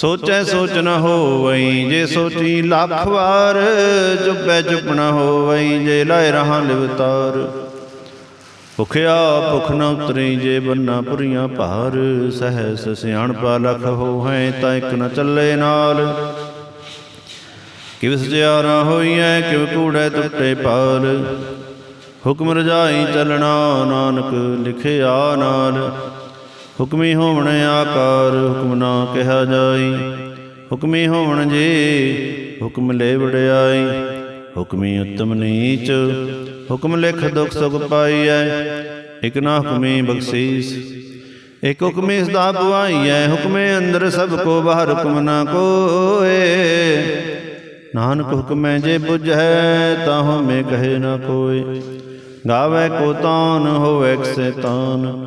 ਸੋਚੈ ਸੋਚ ਨ ਹੋਵਈ, ਜੇ ਸੋਚੀ ਲੱਖ ਵਾਰ ਚੁੱਪੈ ਚੁੱਪ ਨ ਹੋਵਈ, ਜੇ ਲਾਇ ਰਹਾ ਲਿਵਤਾਰ ਭੁਖਿਆ ਭੁਖ ਨ ਉਤਰੀ, ਜੇ ਬੰਨਾ ਪੁਰੀਆਂ ਭਾਰ, ਸਹਸ ਸਿਆਣਪਾ ਲਖ ਹੋਹੈ, ਤਾਂ ਇੱਕ ਨ ਚੱਲੇ ਨਾਲ। ਕਿਵ ਸਜਿਆਰਾ ਹੋਈਐ, ਕਿਵ ਕੂੜੈ ਟੁੱਟੇ ਪਾਲ। ਹੁਕਮ ਰਜਾਈ ਚੱਲਣਾ, ਨਾਨਕ ਲਿਖਿਆ ਨਾਲ। ਹੁਕਮੀ ਹੋਵਣ ਆਕਾਰ, ਹੁਕਮ ਨਾ ਕਿਹਾ ਜਾਈ। ਹੁਕਮੀ ਹੋਵਣ ਜੇ, ਹੁਕਮ ਲੈ ਵਡਿਆਈ। ਹੁਕਮੀ ਉਤਮ ਨੀਚ, ਹੁਕਮ ਲਿਖ ਦੁਖ ਸੁਖ ਪਾਈਐ। ਇਕ ਨਾ ਹੁਕਮੀ ਬਖਸ਼ੀਸ, ਇਕ ਹੁਕਮੀ ਸਦਾ ਪੁਆਈਐ। ਹੁਕਮੇ ਅੰਦਰ ਸਭ ਕੋ, ਬਾਹਰ ਹੁਕਮ ਨਾ ਕੋਏ। ਨਾਨਕ ਹੁਕਮੈ ਜੇ ਬੁਝੈ, ਤਾਹੋ ਮੇ ਕਹੇ ਨਾ ਕੋਏ ਗਾਵੇ ਕੋ ਤਾਨ, ਹੋਵੇ ਤਾਨ।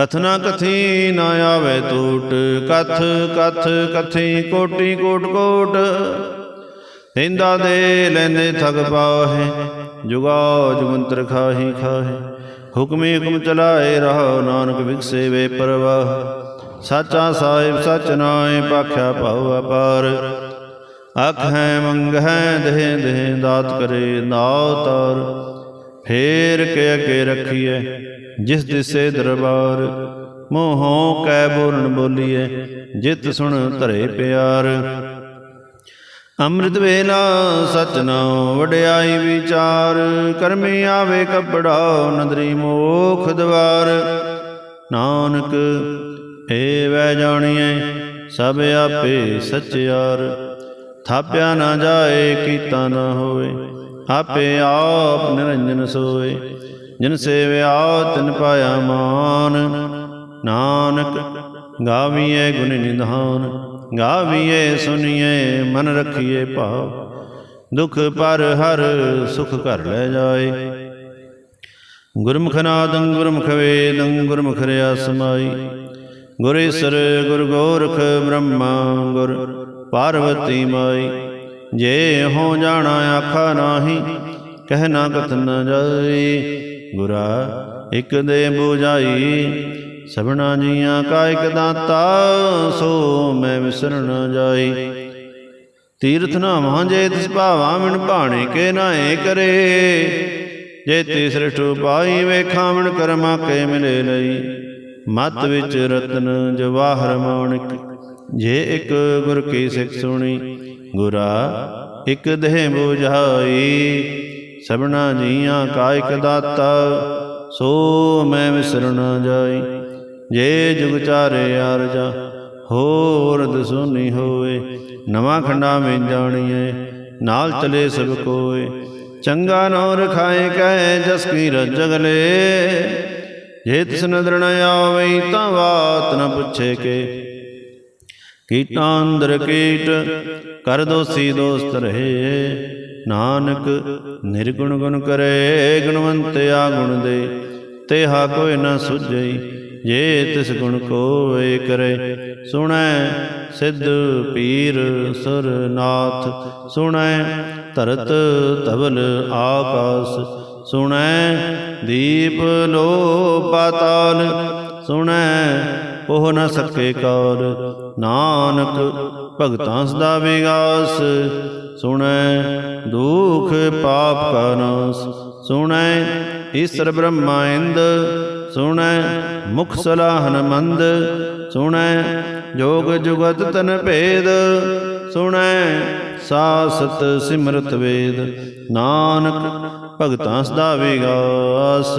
ਕਥਨਾ ਕਥੀ ਨਾ ਆਵੇ ਟੂਟ ਕਥ ਕਥ ਕਥੀ ਕੋਟੀ ਕੋਟ ਕੋਟ। ਤੈਂਦਾ ਦੇ ਲੈਂਦੇ ਠਗ ਪਾਹੇ ਜੁਗਾ ਜੁਗੰਤਰ ਖਾਹੀ ਖਾਹੇ। ਹੁਕਮੇ ਹੁਕਮ ਚਲਾਏ ਰਹਾ, ਨਾਨਕ ਵਿਗਸੇ ਵੇ ਪਰਵਾਹ। ਸਾਚਾ ਸਾਹਿਬ ਸਚ ਨਾਏ ਪਾਖਿਆ ਭਉ ਅਪਾਰ। ਅਖ ਹੈ, ਮੰਗ ਹੈ, ਦੇਹ ਦੇਹ, ਦਾਤ ਕਰੇ ਦਾਤਾਰ ਫੇਰ ਕੇ ਅਗੇ ਰਖੀਐ, ਜਿਸ ਦਿਸੇ ਦਰਬਾਰ, ਮੋਹੋਂ ਕੈ ਬੋਲਣ ਬੋਲੀਐ, ਜਿਤ ਸੁਣ ਧਰੇ ਪਿਆਰ। ਅੰਮ੍ਰਿਤ ਵੇਲਾ ਸਚ ਨਾਉ ਵਡਿਆਈ ਵਿਚਾਰ, ਕਰਮੀ ਆਵੇ ਕਪੜਾ ਨਦਰੀ ਮੋਖ ਦਵਾਰ। ਨਾਨਕ ਏ ਵੈ ਜਾਣੀਐ, ਸਭ ਆਪੇ ਸਚਿਆਰ। ਥਾਪਿਆ ਨਾ ਜਾਏ, ਕੀਤਾ ਨਾ ਹੋਵੇ ਆਪੇ ਆਪ ਨਿਰੰਜਨ ਸੋਏ, ਜਿਨ ਸੇਵਿਆ ਤਿਨ ਪਾਇਆ ਮਾਨ। ਨਾਨਕ ਗਾਵੀਏ ਗੁਣ ਨਿਧਾਨ ਗਾਵੀਏ ਸੁਣੀਏ ਮਨ ਰਖੀਏ ਭਾਵ। ਦੁਖ ਪਰ ਹਰ ਸੁਖ ਘਰ ਲੈ ਜਾਏ। ਗੁਰਮੁਖ ਨਾਦੰ ਗੁਰਮੁਖ ਵੇਦੰ ਗੁਰਮੁਖ ਰਿਆ ਸਮਾਈ। ਗੁਰੇਸਰ ਗੁਰ ਗੋਰਖ ਬ੍ਰਹਮਾ ਗੁਰ ਪਾਰਵਤੀ ਮਾਈ। ਜੇ ਹੋ ਜਾਣਾ ਆਖਾ ਨਾਹੀ ਕਹਿ ਨਾ ਕਥ ਨ ਜਾਈ। ਗੁਰਾ, ਇਕ ਦੇ ਬੁਝਾਈ, ਸਭਨਾ ਜੀਆਂ ਕਾ ਇਕ ਦਾਤਾ, ਸੋ ਮੈਂ ਵਿਸਰ ਜਾਈ। ਤੀਰਥ ਨਾ ਮਾਂਜੇ ਤਿਸ ਭਾਵਾ ਮਿਣ ਭਾਣੇ ਕੇ ਨਾਏ ਕਰੇ। ਜੇ ਤੇ ਸ੍ਰਿਸ਼ਟ ਪਾਈ, ਵੇਖਾਂ ਮਿਣ ਕਰਮਾ ਕੇ ਮਿਲੇ ਲਈ। ਮਤ ਵਿੱਚ ਰਤਨ ਜਵਾਹਰ ਮਾਣਿਕ, ਜੇ ਇੱਕ ਗੁਰ ਕੀ ਸਿੱਖ ਸੁਣੀ ਗੁਰਾ ਇੱਕ ਦੇਹ ਬੁਝਾਈ, ਸਭਨਾ ਜੀਆਂ ਕਾ ਇਕ ਦਾਤਾ, ਸੋ ਮੈਂ ਵਿਸਰ ਜਾਈ। ਜੇ ਜੁਗ ਚਾਰੇ ਅਰਜਾ ਹੋਰ ਦਸੂਨੀ ਹੋਏ ਨਵਾਂ ਖੰਡਾ ਵਿੱਚ ਜਾਣੀਏ ਨਾਲ ਚਲੇ ਸਭ ਕੋਏ। ਚੰਗਾ ਨੋ ਰਖਾਏ ਕਹੇ ਜਸ ਕੀ ਰਜਗਲੇ ਜੇ ਤਿਸ ਨਦਰ ਨ ਆਵਈ ਤਾਂ ਬਾਤ ਨ ਪੁੱਛੇ ਕੇ। ਕੀਟਾਂ ਅੰਦਰ ਕੀਟ, ਕਰ ਦੋਸੀ ਦੋਸਤ ਰਹੇ। ਨਾਨਕ ਨਿਰਗੁਣ ਗੁਣ ਕਰੇ, ਗੁਣਵੰਤ ਆ ਗੁਣ ਦੇ। ਤੇਹਾ ਕੋਈ ਨਾ ਸੁਝਈ ਜੇ ਤਿਸ ਗੁਣ ਕੋਏ ਕਰੇ। ਸੁਣੈ ਸਿੱਧ ਪੀਰ ਸੁਰਨਾਥ, ਸੁਣੈ ਧਰਤ ਧਵਲ ਆਕਾਸ। ਸੁਣੈ ਦੀਪ ਲੋ ਪਾਤਾਲ ਸੁਣੈ ਉਹ ਨਾ ਸਕੇ ਕਾਲ ਨਾਨਕ ਭਗਤਾਂ ਸਦਾ ਵਿਗਾਸ। ਸੁਣੈ ਦੁਖ ਪਾਪ ਕਾ ਸੁਣੈ ਈਸ਼ਰ ਬ੍ਰਹਮਾ ਇੰਦ। ਸੁਣੈ ਮੁਖ ਸਲਾਹਨ ਮੰਦ। ਸੁਣੈ ਜੋਗ ਜੁਗਤ ਤਨ ਭੇਦ। ਸੁਣੈ ਸਾਸਤ ਸਿਮਰਤ ਵੇਦ। ਨਾਨਕ ਭਗਤਾਂ ਸਦਾ ਵਿਗਾਸ।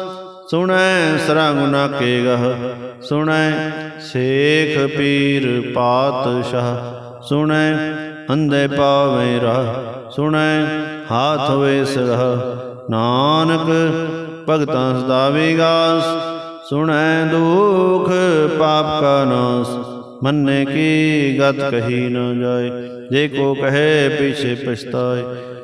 ਸੁਣੈ ਸਰੰਗੁਨਾ ਕੇ ਗਹ ਸੁਣੈ ਸੇਖ ਪੀਰ ਪਾਤਸ਼ਾਹ, ਸੁਣੈ ਅੰਧੇ ਪਾਵੇਂ ਰਾਹ, ਸੁਣੈ ਹਾਥ ਹੋਏ ਸਗਹ ਨਾਨਕ ਭਗਤਾਂ ਸਦਾ ਵਿਗਾਸ, ਸੁਣੈ ਦੁਖ ਪਾਪ ਕਾ ਨਾਸ। ਮੰਨੇ ਕੀ ਗਤ ਕਹੀ ਨਾ ਜਾਏ, ਜੇ ਕੋ ਕਹੇ ਪਿਛੇ ਪਛਤਾਏ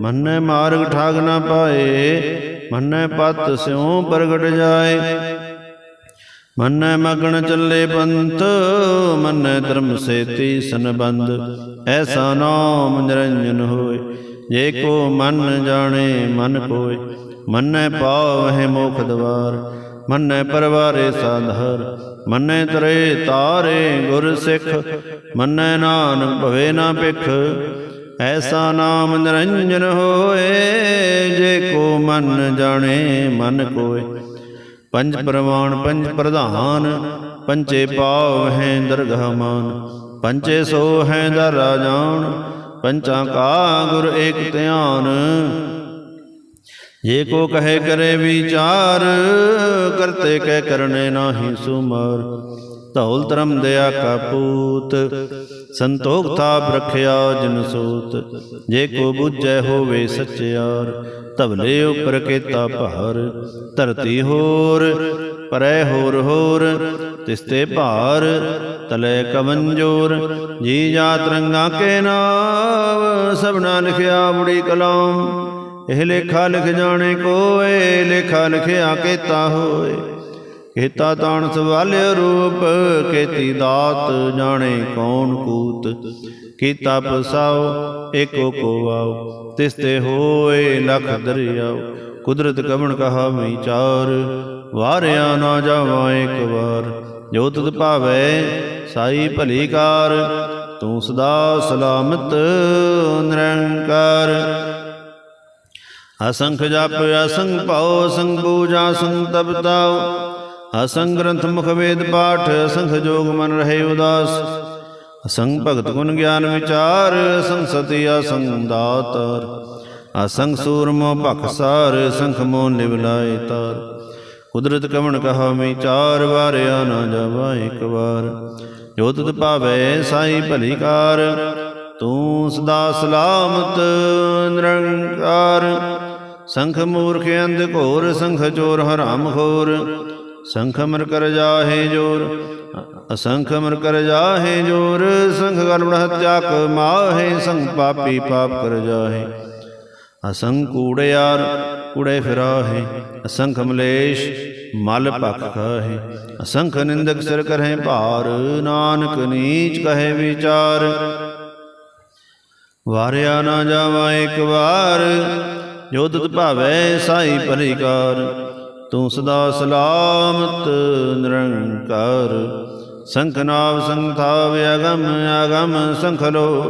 ਮੰਨੈ ਮਾਰਗ ਠਾਗ ਨਾ ਪਾਏ, ਮੰਨੈ ਪਤ ਸਿਉ ਪ੍ਰਗਟ ਜਾਏ। ਮੰਨੈ ਮਗਨ ਚੱਲੇ ਪੰਥ, ਮੰਨੈ ਧਰਮ ਸੇਤੀ ਸੰਬੰਧ। ਐਸਾ ਨਾਮ ਨਿਰੰਜਨ ਹੋਏ, ਜੇ ਕੋ ਮਨ ਜਾਣੇ, ਮਨ ਕੋਏ। ਮੰਨੈ ਪਾਵਹਿ ਮੋਖ ਦਵਾਰ, ਮੰਨੈ ਪਰਵਾਰੇ ਸਾਧਰ। ਮੰਨੈ ਤਰੇ ਤਾਰੇ ਗੁਰ ਸਿੱਖ, ਮੰਨੈ ਨਾਨਕ ਭਵੇ ਨਾ ਭਿਖ। ਐਸਾ ਨਾਮ ਨਿਰੰਜਨ ਹੋਏ, ਜੇ ਕੋ ਮਨ ਜਾਣੇ, ਮਨ ਕੋਏ। ਪੰਜ ਪ੍ਰਵਾਨ ਪੰਜ ਪ੍ਰਧਾਨ ਪੰਚੇ ਪਾਵ ਹੈ ਦਰਗਹ ਮਾਨ। ਪੰਚੇ ਸੋ ਹੈ ਦਰ ਰਾਜਾਨ ਪੰਚਾਂ ਕਾ ਗੁਰ ਏਕ ਧਿਆਨ। ਜੇ ਕੋ ਕਹੇ ਕਰੇ ਵਿਚਾਰ, ਕਰਤੇ ਕਹਿ ਕਰਨੇ ਨਾਹੀ ਸੁਮਰ। ਧੌਲ ਧਰਮ ਦਇਆ ਕਾ ਪੂਤ ਸੰਤੋਖ ਥਾਪ ਰਖਿਆ ਜਨ ਸੂਤ। ਜੇ ਕੋ ਬੁੱਝੈ ਹੋਵੇ ਸਚਿਆਰ, ਧਵਲੇ ਉਪਰ ਕੇਤਾ ਭਾਰ। ਧਰਤੀ ਹੋਰ, ਪਰੈ ਹੋਰ ਹੋਰ ਤਿਸਤੇ ਭਾਰ, ਤਲੇ ਕਵੰਜੋਰ ਜੀ ਜਾਤ ਰੰਗਾ ਕੇ ਨਾਮ ਸਭਨਾ ਲਿਖਿਆ ਬੁੜੀ ਕਲਾਮ। ਇਹ ਲੇਖਾ ਲਿਖ ਜਾਣੇ ਕੋਏ, ਲੇਖਾ ਲਿਖਿਆ ਕੇਤਾ ਹੋਏ। ਕੀਤਾ ਤਾਣ ਸਵਾਲ ਰੂਪ ਕੀਤੀ ਦਾਤ ਜਾਣੇ ਕੌਣ ਕੂਤ? ਕੀਤਾ ਪਸਾਓ, ਏਕੋ ਕੋ ਆਓ ਤਿਸ ਤੇ ਹੋਏ ਲਖ ਦਰਿਆਓ। ਕੁਦਰਤ ਕਵਣ ਕਹਾ ਵਿਚਾਰ ਵਾਰਿਆ ਨਾ ਜਾਵਾਂ ਇੱਕ ਵਾਰ। ਜੋ ਤੁਧ ਭਾਵੈ, ਸਾਈ ਭਲੀ ਕਾਰ, ਤੂੰ ਸਦਾ ਸਲਾਮਤ ਨਿਰੰਕਾਰ। ਅਸੰਖ ਜਪ ਅਸੰਖ ਭਉ ਅਸੰਖ ਪੂਜਾ ਅਸੰਖ ਤਪਤਾਉ। ਅਸੰਗ ਗ੍ਰੰਥ ਮੁਖ ਵੇਦ ਪਾਠ, ਅਸੰਖ ਜੋਗ ਮਨ ਰਹੇ ਉਦਾਸ। ਅਸੰਗ ਭਗਤ ਗੁਣ ਗਿਆਨ ਵਿਚਾਰ ਅਸੰਖ ਸਤੀ ਅਸੰਖ ਦਾਤਰ। ਅਸੰਖ ਸੂਰਮੋ ਭਖਸਾਰ ਅਸੰਖ ਮੋ ਨਿਵਲਾਏ ਤਾਰ। ਕੁਦਰਤ ਕਵਣ ਕਹਾ ਮੈਂ ਚਾਰ ਵਾਰਿਆ ਨਾ ਜਾਵਾ ਇੱਕ ਵਾਰ। ਜੋ ਤੁਧ ਭਾਵੈ ਸਾਈ ਭਲੀ ਕਾਰ, ਤੂੰ ਸਦਾ ਸਲਾਮਤ ਨਿਰੰਕਾਰ। ਸੰਖ ਮੂਰਖ ਅੰਧ ਘੋਰ, ਸੰਖ ਚੋਰ ਹਰਾਮ ਖੋਰ। ਸੰਖ ਅਮਰ ਕਰ ਜਾਹੇ ਜੋਰ। ਅਸੰਖ ਅਮਰ ਕਰ ਜਾਹੇ ਜੋਰ। ਸੰਖ ਗਲਵੜ ਹਤਿਆ ਮਾਹੇ, ਸੰਖ ਪਾਪੀ ਪਾਪ ਕਰ ਜਾਹੇ। ਅਸੰਖ ਕੂੜਿਆਰ ਕੂੜੇ ਫਿਰਾਹੇ, ਅਸੰਖ ਮਲੇਸ਼ ਮਲ ਭਖ ਖਾਹੇ। ਅਸੰਖ ਨਿੰਦਕ ਸਿਰ ਕਰਹਿ ਭਾਰ, ਨਾਨਕ ਨੀਚ ਕਹੇ ਵਿਚਾਰ। ਵਾਰਿਆ ਨਾ ਜਾਵਾ ਇੱਕ ਵਾਰ, ਜੋ ਤੁਧ ਭਾਵੈ ਸਾਈ ਭਲੀਕਾਰ ਤੂੰ ਸਦਾ ਸਲਾਮਤ, ਨਿਰੰਕਾਰ। ਸੰਖ ਨਾਵ ਸੰਥਾਵ ਅਗਮ ਅਗਮ ਸੰਖ ਲੋ।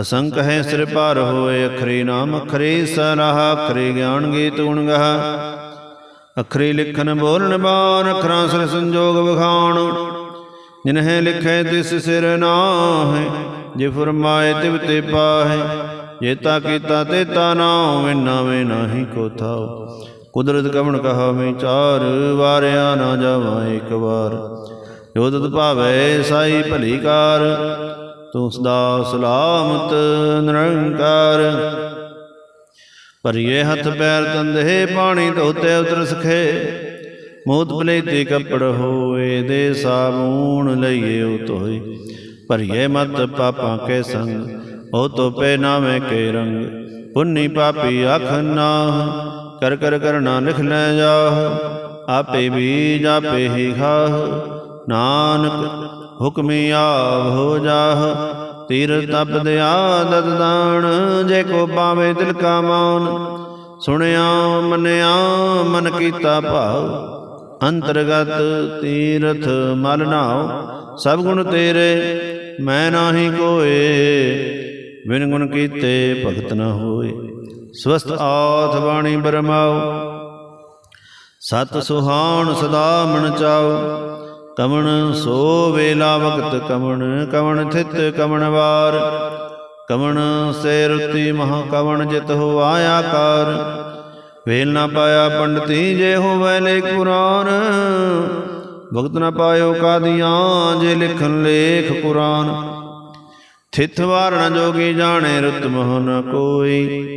ਅਸੰਖ ਹੈ ਸਿਰ ਪਰ ਹੋਏ, ਅਖਰੀ ਨਾਮ, ਅਖਰੀ ਸਲਾਹ ਅਖਰੀ ਗਿਆਨ ਗੀਤ ਗੁਣ ਗਾਹ। ਅਖਰੀ ਲਿਖਨ ਬੋਲਣ ਬਾਣ ਅਖਰਾਂ ਸਿਰ ਸੰਜੋਗ ਵਿਖਾਣ। ਜਿਨਹਿ ਲਿਖੇ ਤਿਸ ਸਿਰ ਨਾਹਿ, ਜੇ ਫਰਮਾਏ ਤਿਵ ਤੇ ਪਾਹੇ। ਜੇ ਤਾ ਕੀਤਾ ਤੇ ਤਾ ਨਾਉ ਵਿਨਾ ਵੇ ਨਾਹੀ ਕੋ ਥਾਉ ਕੁਦਰਤ ਕਵਣ ਕਹਾ ਵਿਚਾਰ ਵਾਰਿਆ ਨਾ ਜਾਵਾ ਇੱਕ ਵਾਰ। ਜੋ ਭਾਵੇ, ਸਾਈ ਭਲੀ ਕਾਰ, ਤੂੰ ਸਦਾ ਸਲਾਮਤ ਨਿਰੰਕਾਰ। ਭਰੀਏ ਹੱਥ ਪੈਰ ਤੰਦੇ, ਪਾਣੀ ਧੋਤੇ ਉਤਰ ਸਖੇ। ਮੋਤ ਭਲੇਤੀ ਕੱਪੜ ਹੋਏ ਦੇ ਸਾਬੂਣ ਲਈਏ ਉਹ ਧੋਏ। ਭਰੀਏ ਮਤ ਪਾਪਾਂ ਕੇ ਸੰਗ, ਉਹ ਤੋਪੇ ਪੈ ਨਾਵੇਂ ਕੇ ਰੰਗ। ਪੁੰਨੀ ਪਾਪੀ ਅਖ ਨਾ ਕਰ ਕਰ ਕਰਨਾ ਲਿਖ ਲੈ ਜਾਹ, ਆਪੇ ਬੀਜ ਆਪੇ ਹੀ ਖਾਹ। ਨਾਨਕ ਹੁਕਮੀ ਆਵ ਹੋ ਜਾਹ, ਤੀਰ ਤਪ ਦਿਆ ਦਤ ਦਾਣ ਜੇ ਕੋ ਪਾਵੇ ਦਿਲ ਕਾ ਮਾਨ। ਸੁਣਿਆ, ਮੰਨਿਆ, ਮਨ ਕੀਤਾ ਭਾਵ, ਅੰਤਰਗਤ ਤੀਰਥ ਮਲ ਨਾਉ। ਸਭ ਗੁਣ ਤੇਰੇ, ਮੈਂ ਨਾਹੀ ਕੋਏ, ਬਿਨ ਗੁਣ ਕੀਤੇ ਭਗਤ ਨਾ ਹੋਏ। ਸਵਸਤ ਆਥ ਬਾਣੀ ਬਰਮਾਉ ਸਤ ਸੁਹਾਣ ਸਦਾ ਮਨ ਚਾਉ ਕਵਣ ਸੋ ਵੇਲਾ ਵਕਤ ਕਵਣ ਕਵਣ ਥਿਤ ਕਵਣ ਵਾਰ। ਕਵਣ ਸੇ ਰੁਤੀ ਮਹਾ ਕਵਣ ਜਿਤ ਹੋ ਆਇਆ ਕਾਰ। ਵੇਲ ਨਾ ਪਾਇਆ ਪੰਡਤੀ ਜੇ ਹੋਵੇ ਲੇਖ ਕੁਰਾਨ ਭਗਤ ਨਾ ਪਾਇਓ ਕਾਦੀਆਂ ਜੇ ਲਿਖਨ ਲੇਖ ਕੁਰਾਨ ਥਿਤ ਵਾਰਣ ਜੋਗੀ ਜਾਣੇ ਰੁਤ ਮੋਹ ਨ ਕੋਈ।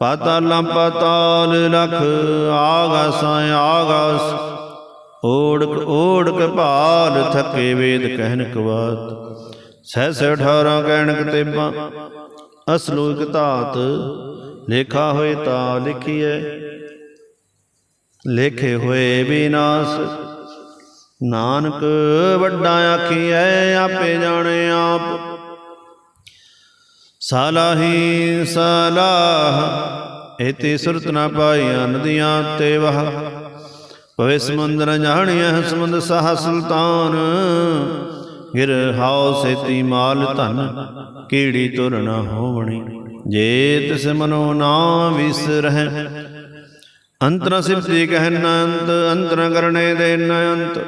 ਪਾਤਾਲਾਂ ਪਾਤਾਲ ਲਖ ਆਗਾਸਾਂ ਆਗਾਸ। ਓੜਕ ਓੜਕ ਭਾਲ ਥਕੇ ਵੇਦ ਕਹਿਨ ਕਵਾਤ। ਸਹਿ ਸਹਿ 18 ਕਹਿਣ ਕਤੇਬਾਂ। ਅਸਲੂ ਇਕ ਧਾਤ, ਲੇਖਾ ਹੋਏ ਤਾਂ ਲਿਖੀਐ। ਲੇਖੇ ਹੋਏ ਵਿਨਾਸ਼ ਨਾਨਕ ਵੱਡਾ ਆਖੀਐ, ਆਪੇ ਜਾਣੇ ਆਪ। ਸਾਲਾਹੀ ਸਲਾਹ ਇਤੀ ਸੁਰਤ ਨਾ ਪਾਈਆਂ ਨਦੀਆਂ ਤੇ ਵਹ। ਪਵੇ ਸਮੁੰਦਰ ਜਾਣਿਆ ਸਮੁੰਦ ਸਾਹ ਸੁਲਤਾਨ। ਗਿਰ ਹਾਉ ਸੇਤੀ ਮਾਲ ਧਨ, ਕੀੜੀ ਤੁਰ ਨਾ ਹੋਵਣੀ। ਜੇ ਤਿਸ ਮਨੋ ਨਾ ਵਿਸਰਹਿ ਅੰਤਰ ਸਿਫਤੀ ਕਹਿਨ ਅੰਤ, ਅੰਤਰ ਕਰਨੇ ਦੇ ਨ ਅੰਤ।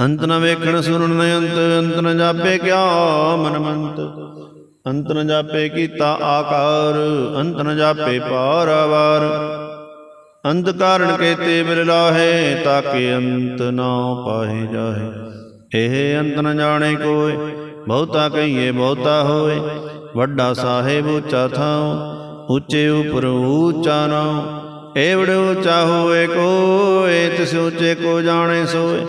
ਅੰਤ ਨ ਵੇਖਣ ਸੁਣਨ ਨ ਅੰਤ ਅੰਤ ਨ ਜਾਪੇ ਕਿਆ ਮਨ ਮੰਤ ਅੰਤ ਨ ਜਾਪੇ ਕੀਤਾ ਆਕਾਰ, ਅੰਤ ਨ ਜਾਪੇ ਪਾਰਾਵਾਰ। ਅੰਤ ਕਾਰਣ ਕੇਤੇ ਬਿਲ ਲਾਹੇ, ਤਾਕੇ ਅੰਤ ਨਾ ਪਾਹੇ ਜਾਹੇ। ਇਹ ਅੰਤ ਨ ਜਾਣੇ ਕੋਏ, ਬਹੁਤਾ ਕਹੀਏ ਬਹੁਤਾ ਹੋਏ। ਵੱਡਾ ਸਾਹਿਬ ਉੱਚਾ ਥਾਉ, ਉੱਚੇ ਉਪਰ ਉੱਚਾ ਨਾਉ। ਏਵੜ ਉੱਚਾ ਹੋਏ ਕੋਏ, ਤਿਸ ਉੱਚੇ ਕੋ ਜਾਣੇ ਸੋਏ।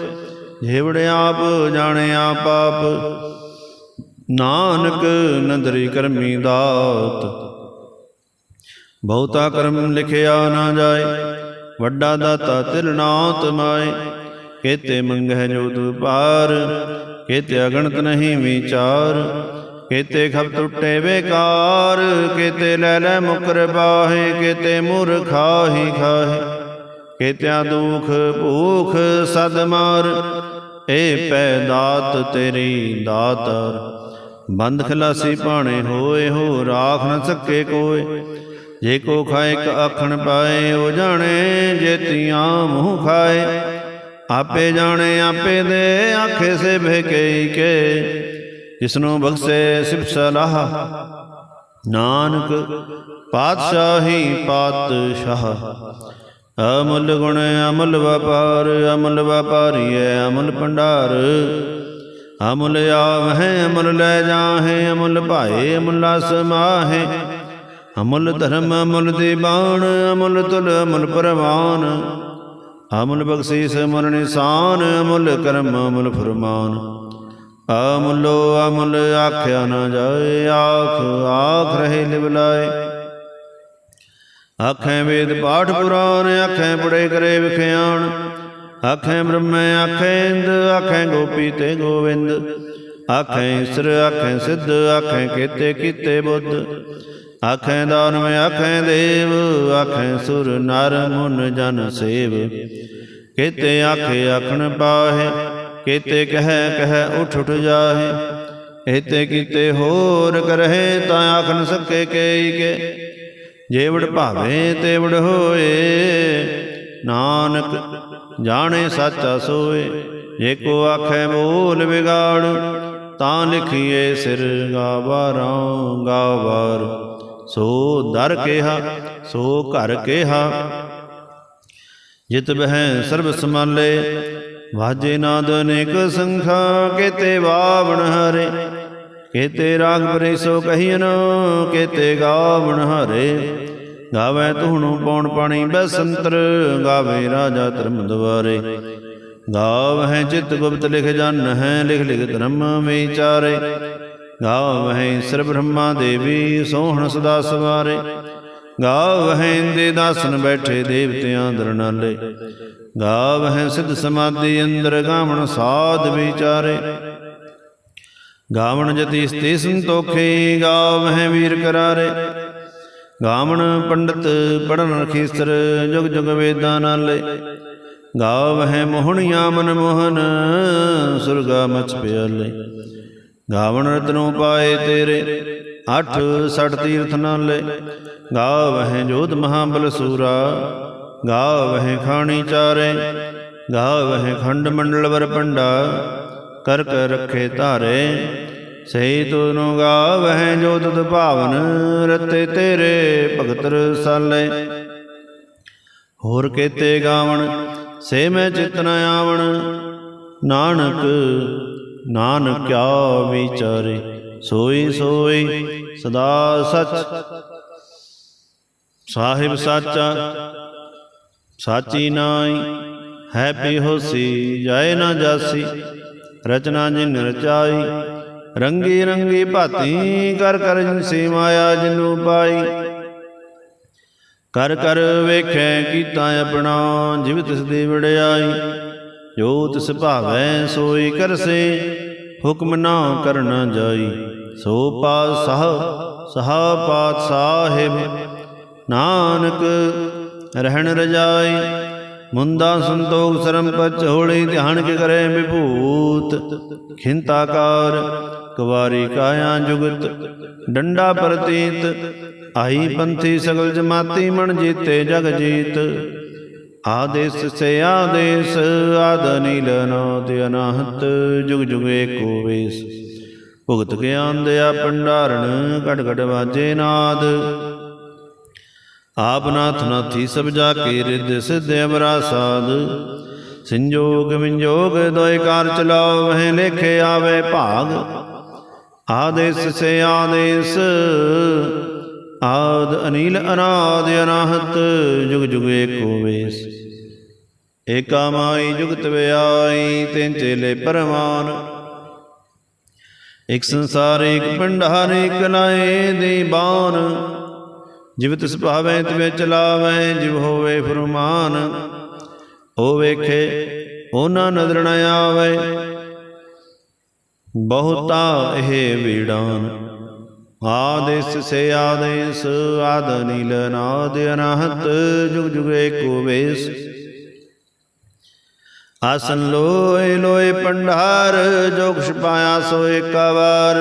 ਜੇਵੜ ਆਪ ਜਾਣੇ ਆਪ ਆਪ। ਨਾਨਕ ਨਦਰੀ ਕਰਮੀ ਦਾਤ। ਬਹੁਤਾ ਕਰਮ ਲਿਖਿਆ ਨਾ ਜਾਏ, ਵੱਡਾ ਦਾਤਾ ਤਿਲ ਨਾਤ ਮਾਏ। ਕੇਤੇ ਮੰਗਹਿ ਜੋਤ ਪਾਰ ਕੇਤੇ ਅਗਣਤ ਨਹੀਂ ਵਿਚਾਰ। ਕੇਤੇ ਖਬ ਟੁੱਟੇ ਬੇਕਾਰ ਕੇਤੇ ਲੈ ਲੈ ਮੁਕਰ ਬਾਹੇ ਕੇਤੇ ਮੁਰ ਖਾਹੀ ਖਾਹੇ। ਕੇਤਿਆ ਦੁਖ ਭੂਖ ਸਦ ਮਾਰ ਏ ਪੈ ਦਾਤ ਤੇਰੀ ਦਾਤਰ। ਬੰਦ ਖਲਾਸੀ ਭਾਣੇ ਹੋਏ ਹੋ ਰਾਖ ਨ ਸਕੇ ਕੋਏ। ਜੇ ਕੋ ਖਾਏ ਕ ਆਖਣ ਪਾਏ ਉਹ ਜਾਣੇ ਜੇਤੀਆਂ ਮੂੰਹ ਖਾਏ। ਆਪੇ ਜਾਣੇ ਆਪੇ ਦੇ ਆਖੇ ਸੇ ਭੇਕਈ ਕੇ ਜਿਸਨੂੰ ਬਖਸ਼ੇ ਸਿਫ ਸਲਾਹ। ਨਾਨਕ ਪਾਤਸ਼ਾਹੀ ਪਾਤਸ਼ਾਹ। ਅਮੁੱਲ ਗੁਣ ਅਮੁੱਲ ਵਪਾਰ ਅਮੁੱਲ ਵਪਾਰੀਐ ਅਮੁੱਲ ਭੰਡਾਰ। ਅਮੁੱਲ ਆਵਹਿ, ਅਮੁੱਲ ਲੈ ਜਾਹੇ, ਅਮੁੱਲ ਭਾਏ, ਅਮੁੱਲਾ ਸਮਾਹੇ ਅਮੁਲ ਧਰਮ, ਅਮੁੱਲ ਦੀਬਾਨ ਅਮੁੱਲ ਤੁਲ, ਅਮੁੱਲ ਪਰਵਾਨ। ਅਮੁੱਲ ਬਖਸ਼ੀਸ, ਅਮੁੱਲ ਨਿਸ਼ਾਨ, ਅਮੁਲ ਕਰਮ, ਅਮੁੱਲ ਫਰਮਾਨ। ਅਮੁੱਲੋ ਅਮੁੱਲ ਆਖਿਆ ਨਾ ਜਾਏ, ਆਖ ਆਖ ਰਹੇ ਲਿਵਲਾਏ ਆਖੇ ਵੇਦ ਪਾਠ ਪੁਰਾਨ, ਆਖੇ ਪੜੇ ਕਰੇ ਵਿਖਿਆਣ ਆਖੇ ਬ੍ਰਹਮੇ ਆਖੇ ਇੰਦ ਆਖੇ ਗੋਪੀ ਤੇ ਗੋਵਿੰਦ ਆਖੇ ਈਸਰ ਆਖੇ ਸਿੱਧ ਆਖੇ ਕੀਤੇ ਕੀਤੇ ਬੁੱਧ ਆਖੇ ਦਾਨਵ ਆਖੇ ਦੇਵ ਆਖੇ ਸੁਰ ਨਰ ਮੁਨ ਜਨ ਸੇਵ ਕੀਤੇ ਆਖੇ ਆਖਣ ਪਾਹੇ ਕੀਤੇ ਕਹਿ ਕਹਿ ਉਠ ਉਠ ਜਾਹੇ ਇਤੇ ਕੀਤੇ ਹੋਰ ਕਰਹਿ ਤਾਂ ਆਖ ਨ ਸਕੇ ਕੇਈ ਕੇ ਜੇਵੜ ਭਾਵੇ ਤੇਵੜ ਹੋਏ ਨਾਨਕ, ਜਾਣੇ ਸੱਚਾ ਸੋਏ ਜੇ ਕੋ ਆਖੈ ਬੋਲ ਵਿਗਾੜ, ਤਾਂ ਲਿਖੀਏ ਸਿਰ ਗਾਵਾਰਾਂ ਗਾਵਾਰ। ਸੋ ਦਰ ਕਿਹਾ, ਸੋ ਘਰ ਕਿਹਾ, ਜਿਤ ਬਹਿ ਸਰਬ ਸਮਾਲੇ ਵਾਜੇ ਨਾਦ ਅਨੇਕ ਸੰਖਾ, ਕੇਤੇ ਵਾਵਣ ਹਰੇ। ਕੇਤੇ ਰਾਗ ਬਰੇ ਸੋ ਕਹੀਨ ਕੇਤੇ ਗਾਵਣ ਹਰੇ। ਗਾਵੇ ਧੂਣੂ ਪੌਣ ਪਾਣੀ ਬਸੰਤਰ, ਗਾਵੇ ਰਾਜਾ ਧਰਮ ਦਵਾਰੇ ਗਾਵਹਿ ਚਿਤ ਗੁਪਤ ਲਿਖ ਜਨ ਹੈ ਲਿਖ ਲਿਖ ਧਰਮ ਵਿਚਾਰੇ। ਗਾਵਹਿ ਸਰ ਬ੍ਰਹਮਾ ਦੇਵੀ, ਸੋਹਣ ਸਦਾ ਸਵਾਰੇ। ਗਾਵਹਿ ਦੇ ਦਾਸਨ ਬੈਠੇ ਦੇਵਤਿਆਂ ਦਰਨਾਲੇ ਗਾਵਹਿ ਸਿਧ ਸਮਾਧੀ ਅੰਦਰ ਗਾਵਣ ਸਾਧ ਵਿਚਾਰੇ। ਗਾਵਣ ਜਤੀ ਸਤੇ ਸੰਤੋਖੇ, ਗਾਵਹਿ ਵੀਰ ਕਰਾਰੇ। ਗਾਵਣ ਪੰਡਤ ਪੜਨ ਖੀਸਰ ਜੁਗ ਜੁਗ ਵੇਦਾਂ ਨਾਲੇ ਗਾਵਹਿ ਮੋਹਣੀਆਂ ਮਨ ਮੋਹਨ, ਸੁਰਗਾ ਮਚ ਪਿਆਲੇ। ਗਾਵਣ ਰਤਨੋਂ ਪਾਏ ਤੇਰੇ, ਅੱਠ ਸਠ ਤੀਰਥ ਨਾਲੇ ਗਾਵਹਿ ਜੋਤ ਮਹਾਬਲ ਸੂਰਾ, ਗਾਵਹਿ ਖਾਣੀ ਚਾਰੇ। ਗਾਵਹਿ ਖੰਡ ਮੰਡਲ ਵਰ ਪੰਡਾ, ਕਰ ਕਰ ਰੱਖੇ ਧਾਰੇ। ਸਹੀ ਤੁਨੁ ਗਾਵਹਿ ਜੋ ਤੁਧ ਭਾਵਨ ਰਤੇ ਤੇਰੇ ਭਗਤ ਰਸਾਲੇ। ਹੋਰ ਕੇਤੇ ਗਾਵਣ, ਸੇ ਮੈਂ ਚਿਤ ਨ ਆਵਣ। ਨਾਨਕ ਨਾਨਕ ਕਿਆ ਵਿਚਾਰੇ, ਸੋਈ ਸੋਈ ਸਦਾ ਸਚ। ਸਾਹਿਬ ਸਾਚਾ, ਸਾਚੀ ਨਾਈ ਹੈ ਪੀ ਹੋਸੀ ਜਾਏ ਨਾ ਜਾਸੀ। ਰਚਨਾ ਜਿਨ ਰਚਾਈ ਰੰਗੀ ਰੰਗੀ ਭਾਤੀ ਕਰ ਕਰ ਜਿਨਸੀ ਮਾਇਆ ਜਿਨੂ ਪਾਈ। ਕਰ ਕਰ ਵੇਖੈ ਕੀਤਾ ਆਪਣਾ, ਜਿਵ ਤਿਸ ਦੀ ਵਡਿਆਈ। ਜੋ ਤਿਸ ਭਾਵੈ ਸੋਈ ਕਰਸੇ, ਹੁਕਮ ਨਾ ਕਰਨਾ ਜਾਈ। ਸੋ ਪਾਤ ਸਹ, ਸਹਾ ਪਾਤ ਸਾਹਿਬ। ਨਾਨਕ ਰਹਿਣ ਰਜਾਈ। ਮੁੰਦਾ ਸੰਤੋਖ ਸਰਮ ਪਚ ਹੋੜੀ ਧਿਆਨ ਕੇ ਕਰੇ ਵਿਭੂਤ ਖਿੰਤਾਕਾਰ। ਕੁਵਾਰੀ ਕਾਇਆ ਜੁਗਤ, ਡੰਡਾ ਪ੍ਰਤੀਤ ਆਈ ਪੰਥੀ ਸਗਲ ਜਮਾਤੀ ਮਨ ਜੀਤੇ ਜਗ ਜੀਤ। ਆਦੇਸ ਸੇ ਆਦੇਸ, ਆਦ ਨੀਲ ਨਾਦ ਅਨਾਹਤ, ਜੁਗ ਜੁਗ ਏਕੋ ਵੇਸ। ਭੁਗਤ ਗਿਆਨ ਦਿਆ ਭੰਡਾਰਨ ਘਟ ਘਟ ਵਾਜੇ ਨਾਦ। ਆਪ ਨਾਥ ਨਾਥੀ ਸਭ ਜਾ ਕੇ ਰਿਦ ਸਿਧ ਅਮਰਾ ਸਾਧ। ਸੰਜੋਗ ਵਿੰਜੋਗ ਦੋਇ ਕਾਰ ਚਲਾਓ, ਵਹਿ ਲੇਖੇ ਆਵੇ ਭਾਗ। ਆਦੇਸ ਸੇ ਆਦੇਸ ਆਦ ਅਨੀਲ ਅਨਾਦ ਅਨਾਹਤ, ਜੁਗ ਜੁਗ ਏਕੋ ਵੇਸ। ਏਕਾ ਮਾਈ ਜੁਗਤ ਵਿਆਈ, ਤਿੰਨ ਚੇਲੇ ਪਰਮਾਨ ਇਕ ਸੰਸਾਰ, ਇਕ ਭੰਡਾਰ, ਇਕ ਲਾਏ ਦੀ ਬਾਣ ਜਿਵ ਤਿਸ ਭਾਵੈ, ਤਿਵੇਂ ਚਲਾਵੈ, ਜਿਵ ਹੋਵੇ ਫਰਮਾਨ। ਉਹ ਵੇਖੇ, ਉਹਨਾਂ ਨਜ਼ਰ ਨ ਆਵੇ। ਬਹੁਤਾ ਇਹ ਵੀੜਾਨ ਆਦੇਸ ਸੇ ਆਦੇਸ, ਆਦ ਨੀਲ ਨਾਦ ਅਨਾਹਤ, ਜੁਗ ਜੁਗ ਏਕੋ ਵੇਸ। ਆਸਨ ਲੋਏ ਲੋਏ ਪੰਡਾਰ ਜੋ ਕੁਛ ਪਾਇਆ ਸੋ ਏਕਾ ਵਾਰ।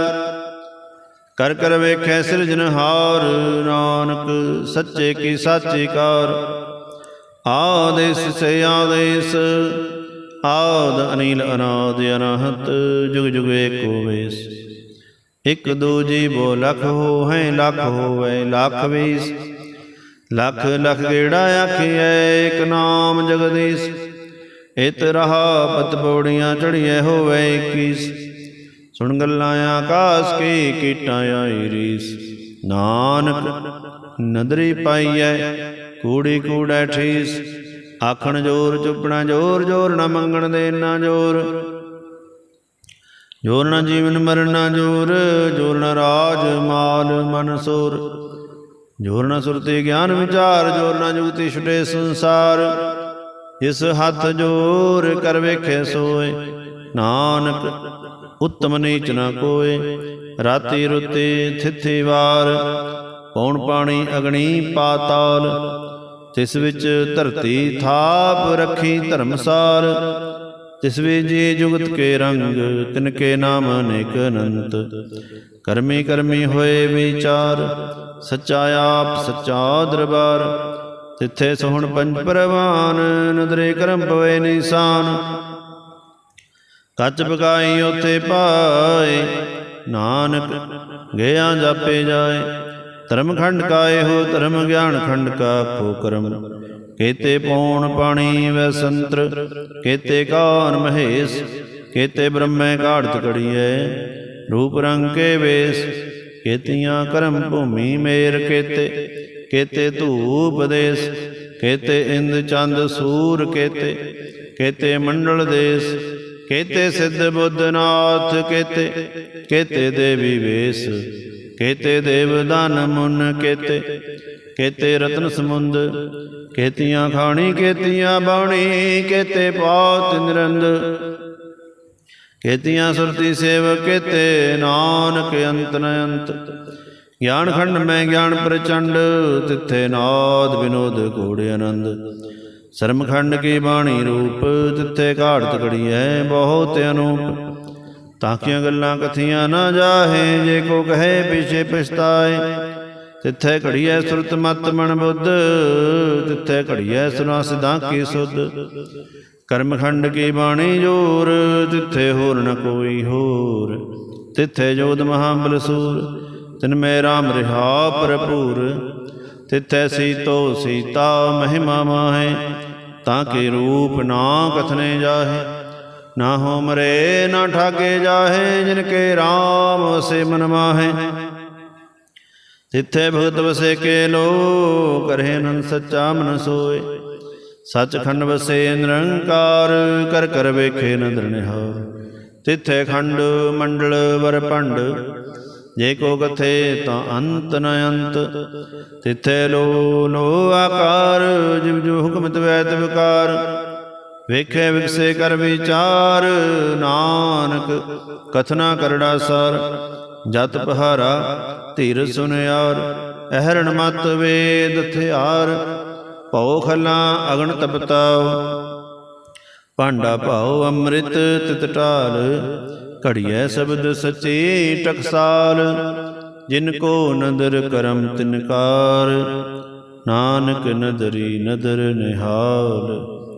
ਕਰ ਕਰ ਵੇਖੈ ਸਿਰਜਨਹਾਰ ਨਾਨਕ ਸੱਚੇ ਕੀ ਸਾਚੀ ਕਾਰ। ਆਦੇਸ ਸੇ ਆਦੇਸ ਆਦ ਅਨੀਲ ਅਨਾਦ ਅਨਾਹਤ ਜੁਗ ਜੁਗ ਏਕੋ ਵੇਸ ਇਕ ਦੋ ਜੀਵੋ ਲਖ ਹੋ ਹੈ ਲਖ ਹੋਵੇ, ਲਖ ਵੀਸ। ਲਖ ਲਖ ਗੇੜਾ ਆਖੀਐ, ਇਕ ਨਾਮ ਜਗਦੀਸ਼। ਇਤ ਰਹਾ ਪਤ ਪੌੜੀਆਂ ਚੜੀਐ ਹੋਵੇ 21 ਸੁਣ ਗੱਲਾਂ ਆਕਾਸ ਕੀ ਕੀਟਾਂ ਆਈ ਰੀਸ। ਨਾਨਕ ਨਦਰੀ ਪਾਈਐ, ਕੂੜੀ ਕੂੜੈ ਠੀਸ। ਆਖਣ ਜੋਰ, ਚੁੱਪਣਾ ਜੋਰ ਜੋਰ ਨਾ ਮੰਗਣ ਦੇ ਨਾ ਜੋਰ। ਜੋਰ ਨਾ ਜੀਵਨ ਮਰਨ ਨਾ ਜੋਰ ਜੋਰ ਨਾ ਰਾਜ ਮਾਲ ਮਨ ਸੂਰ। ਜੋਰ ਨਾ ਸੁਰਤੀ ਗਿਆਨ ਵਿਚਾਰ, ਜੋਰ ਨਾ ਜੁਗਤੀ ਛੁਟੇ ਸੰਸਾਰ। ਇਸ ਹੱਥ ਜੋਰ ਕਰ ਵੇਖੇ ਸੋਏ, ਨਾਨਕ ਉਤਮ ਨੀਚ ਨਾ ਕੋਏ। ਰਾਤੀ ਰੁੱਤੇ ਥਿਥੇ ਵਾਰ, ਪੌਣ ਪਾਣੀ ਅਗਣੀ ਪਾਤਾਲ ਤਿਸ ਵਿੱਚ ਧਰਤੀ ਥਾਪ ਰੱਖੀ ਧਰਮਸਾਰ, ਤਿਸ ਵਿੱਚ ਜੀ ਜੁਗਤ ਕੇ ਰੰਗ, ਤਿਨ ਕੇ ਨਾਮ ਅਨੇਕ ਅਨੰਤ। ਕਰਮੀ ਕਰਮੀ ਹੋਏ ਵਿਚਾਰ, ਸੱਚਾ ਆਪ ਸੱਚਾ ਦਰਬਾਰ। ਤਿੱਥੇ ਸੋਹਣ ਪੰਜ ਪਰਵਾਨ, ਨਦਰੇ ਕਰਮ ਪਵੇ ਨਿਸ਼ਾਨ। ਕੱਚ ਬਗਾਈ ਉਥੇ ਪਾਏ, ਨਾਨਕ ਗਿਆ ਜਾਪੇ ਜਾਏ। ਧਰਮ ਖੰਡ ਕਾ ਹੋ ਧਰਮ ਗਿਆਨ ਖੰਡ ਕਾ ਕੋ ਕਰਮ ਕੇਤੇ ਪੌਣ ਪਾਣੀ ਵੈ ਸੰਤਰ, ਕੇਤੇ ਕਾਨ ਮਹੇਸ਼, ਕੇਤੇ ਬ੍ਰਹਮੈ ਘਾੜਤ ਕੜੀਐ ਰੂਪ ਰੰਗ ਕੇ ਵੇਸ, ਕੇਤੀਆਂ ਕਰਮ ਭੂਮੀ ਮੇਰ ਕੇਤੇ ਕੇਤੇ ਧੂਪ ਦੇਸ, ਕੇਤੇ ਇੰਦ ਚੰਦ ਸੂਰ ਕੇਤੇ ਕੇਤੇ ਮੰਡਲ ਦੇਸ, ਕੇਤੇ ਸਿੱਧ ਬੁੱਧਨਾਥ ਕੇਤੇ ਕੇਤੇ ਦੇਵੀ ਵੇਸ। ਕੇਤੇ ਦੇਵ ਦਾਨ ਮੁਨ ਕੇਤੇ ਕੇਤੇ ਰਤਨ ਸਮੁੰਦ, ਕੇਤੀਆਂ ਖਾਣੀ, ਕੇਤੀਆਂ ਬਾਣੀ, ਕੇਤੇ ਪਾਤ ਨਿਰੰਦ। ਕੇਤੀਆਂ ਸੁਰਤੀ ਸੇਵ ਕੇਤੇ ਨਾਨਕ ਅੰਤ ਨ ਅੰਤ। ਗਿਆਨ ਖੰਡ ਮੈਂ ਗਿਆਨ ਪ੍ਰਚੰਡ, ਤਿੱਥੇ ਨਾਦ ਵਿਨੋਦ ਕੋੜੇ ਆਨੰਦ। ਸਰਮਖੰਡ ਕੀ ਬਾਣੀ ਰੂਪ, ਤਿੱਥੇ ਘਾਟ ਤਕੜੀ ਹੈ ਬਹੁਤ ਅਨੂਪ। ਤਾਕੀਆਂ ਗੱਲਾਂ ਕਥੀਆਂ ਨਾ ਜਾਹੇ, ਜੇ ਕੋ ਕਹੇ ਪਿਛੇ ਪਛਤਾਏ। ਤਿੱਥੇ ਘੜੀਐ ਸੁਰਤ ਮਤ ਮਨ ਬੁੱਧ, ਤਿੱਥੇ ਘੜੀਐ ਸੁਨਾ ਸਿਧਾਂ ਕੀ ਸੁਧ। ਕਰਮਖੰਡ ਕੀ ਬਾਣੀ ਜੋਰ, ਤਿੱਥੇ ਹੋਰ ਨ ਕੋਈ ਹੋਰ। ਤਿੱਥੇ ਜੋਦ ਮਹਾ ਸੂਰ, ਤਿਨ ਮੈ ਰਾਮ ਰਿਹਾ ਭਰਪੂਰ। ਤਿੱਥੈ ਸੀਤੋ ਸੀਤਾ ਮਹਿਮਾ ਮਾਹੇ ਤਾਂ ਕੇ ਰੂਪ ਨਾ ਕਥਨੇ ਜਾਹੇ। ਨਾ ਹੋ ਮਰੇ, ਨਾ ਠਾਗੇ ਜਾਹੇ, ਜਿਨ ਕੇ RAM ਵਸੇ ਮਨ ਮਾਹੇ। ਤਿੱਥੇ ਭਗਤ ਵਸੇ ਕੇ ਲੋ ਕਰਹਿ ਅਨੰਦ ਸੱਚਾ ਮਨ ਸੋਏ। ਸੱਚਖੰਡ ਵਸੇ ਨਿਰੰਕਾਰ, ਕਰ ਕਰ ਵੇਖੇ ਨਦਰ ਨਿਹਾਰ। ਤਿੱਥੇ ਖੰਡ ਮੰਡਲ ਵਰ ਭੰਡ, ਜੇ ਕੋ ਕਥੇ ਤਾਂ ਅੰਤ ਨ ਅੰਤ। ਤਿੱਥੇ ਲੋ ਲੋ ਆਕਾਰ, ਜਿਵ ਜੋ ਹੁਕਮਤ ਵੈਤ ਵਿਕਾਰ ਵੇਖੇ ਵਿਕਸੇ ਕਰ ਵਿਚਾਰ, ਨਾਨਕ, ਕਥਨਾ ਕਰੜਾ ਸਰ। ਜਤ ਪਹਾਰਾ, ਧੀਰ ਸੁਨਿਆਰ, ਅਹਰਣ ਮਤ ਵੇਦ ਥਿਆਰ, ਭਉ ਖਲਾ ਅਗਣ ਤਪਤਾਉ। ਭਾਂਡਾ ਭਾਉ ਅੰਮ੍ਰਿਤ ਤਿਤ ਢਾਲ, ਘੜੀਐ ਸ਼ਬਦ ਸਚੇ ਟਕਸਾਲ। ਜਿਨ ਕੋ ਨਦਰ ਕਰਮ ਤਿਨਕਾਰ, ਨਾਨਕ ਨਦਰੀ ਨਦਰ ਨਿਹਾਲ।